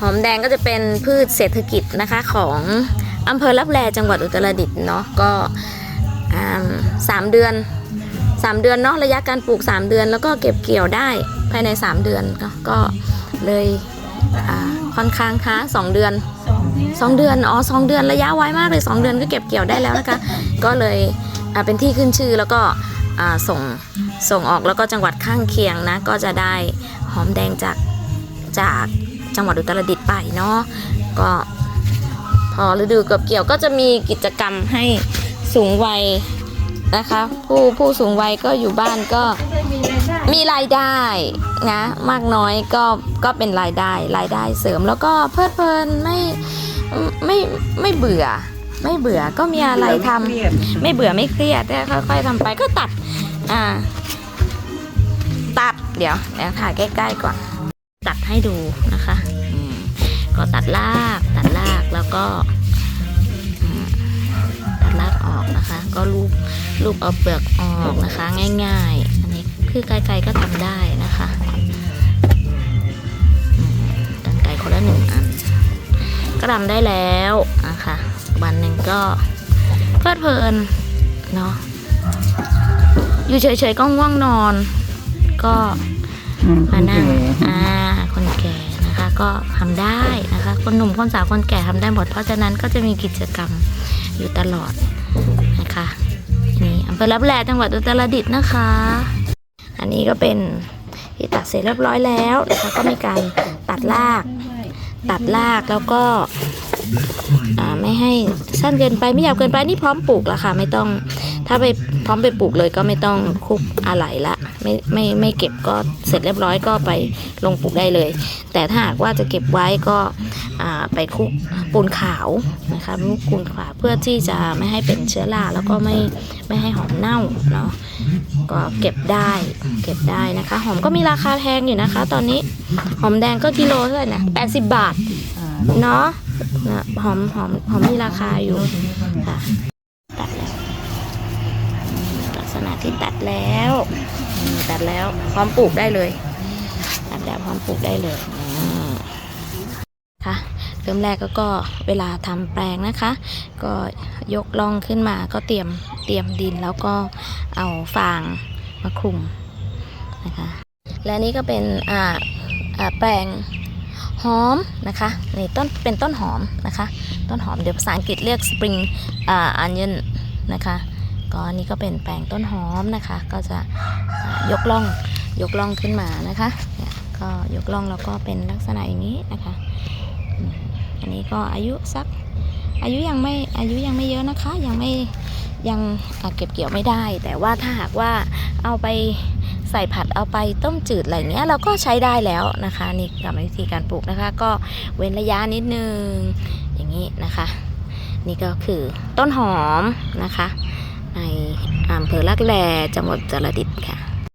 หอมแดงก็จะเป็นพืชเศรษฐกิจนะคะของอำเภอลับแลจังหวัดอุตรดิตถ์เนาะก็สามเดือนสามเดือนเนาะระยะการปลูก 3 เดือน แล้วก็เก็บเกี่ยวได้ภายใน 3 เดือนก็ก็เลยค่อนข้างค้าสองเดือนสองเดือน 2 เดือนอ๋อสองเดือนระยะไวมากเลย 2 เดือนก็เก็บเกี่ยวได้แล้วนะคะ ก็เลยเป็นที่ขึ้นชื่อแล้วก็ส่งส่งออกแล้วก็จังหวัดข้างเคียงนะก็จะได้หอมแดงจาก จากจังหวัดอุตรดิตถ์ไปเนาะก็พอฤดูเก็บเกี่ยวก็จะมีกิจกรรมให้สูงวัยนะคะ ผู้ผู้สูงวัยก็อยู่บ้านก็มีรายได้ได้นะมากน้อยก็ก็เป็นรายได้รายได้เสริมแล้วก็เพลิดเพลินไม่ไม่ไม่เบื่อ ไม่เบื่อก็มีอะไรทำเครียดไม่เบื่อไม่เครียดค่อยๆทำไปก็ตัดอ่าตัดเดี๋ยวเดี๋ยวถ่ายใกล้ๆก่อน ตัดให้ดูนะคะอืมก็ตัดรากตัดรากแล้วก็อืมตัดรากออกนะคะ ก็ลูบลูบเอาเปลือกออกนะคะ ง่าย ๆ อันนี้คือไกลๆก็ทำได้นะคะอืมกันไกลคนละหนึ่งอันก็ทำได้แล้วนะคะวันหนึ่งก็เพลิดเพลินเนาะอยู่เฉยๆก็ง่วงนอน ก็มานั่งอ่าคนแก็ทำได้นะคะ คนหนุ่มคนสาวคนแก่ทำได้หมด เพราะฉะนั้นก็จะมีกิจกรรมอยู่ตลอดนะคะนี่อำเภอรับแลจังหวัดอุตรดิตถ์นะคะ อันนี้ก็เป็นที่ตัดเสร็จเรียบร้อยแล้วนะคะก็มีการตัดราก ตัดรากแล้วก็ อ่าไม่ให้สั้นเกินไปไม่ยาวเกินไปนี่พร้อมปลูกแล้วค่ะ ไม่ต้องถ้าไปพร้อมไปปลูกเลยก็ไม่ต้องคุกอะไรละไม่ไม่ไม่เก็บก็เสร็จเรียบร้อยก็ไปลงปลูกได้เลย แต่ถ้าหากว่าจะเก็บไว้ก็ไปคุกปูนขาวนะคะคลุกปูนขาวเพื่อที่จะไม่ให้เป็นเชื้อราแล้วก็ไม่ไม่ให้หอมเน่าเนาะก็เก็บได้เก็บได้นะคะ หอมก็มีราคาแพงอยู่นะคะ ตอนนี้หอมแดงก็กิโลเท่าไหร่นะ80บบาทเนาะ หอมหอมหอมมีราคาอยู่ค่ะตัดแล้วลักษณะที่ตัดแล้วตัดแล้วพร้อมปลูกได้เลย ตัดแล้วพร้อมปลูกได้เลยค่ะเริ่มแรกก็ก็เวลาทำแปลงนะคะ ก็ยกล่องขึ้นมาก็เตรียมเตรียมดินแล้วก็เอาฟางมาคลุมนะคะและนี่ก็เป็นอ่าแปลง หอมนะคะนี่ต้นเป็นต้นหอมนะคะ ต้นหอมเดี๋ยวภาษาอังกฤษเรียก spring อ่า onion นะคะก็อันนี้ก็เป็นแปลงต้นหอมนะคะ ก็จะยกล่องยกล่องขึ้นมานะคะเนี่ยก็ยกล่องแล้วก็เป็นลักษณะอย่างนี้นะคะ อันนี้ก็อายุสักอายุยังไม่อายุยังไม่เยอะนะคะ ยังไม่ยังเก็บเกี่ยวไม่ได้ แต่ว่าถ้าหากว่าเอาไป ใส่ผัดเอาไปต้มจืดอะไรเงี้ยเราก็ใช้ได้แล้วนะคะนี่กรรมวิธีการปลูกนะคะ ก็เว้นระยะนิดนึงอย่างนี้นะคะ นี่ก็คือต้นหอมนะคะ ในอำเภอลักแลจังหวัดอุตรดิตถ์ค่ะ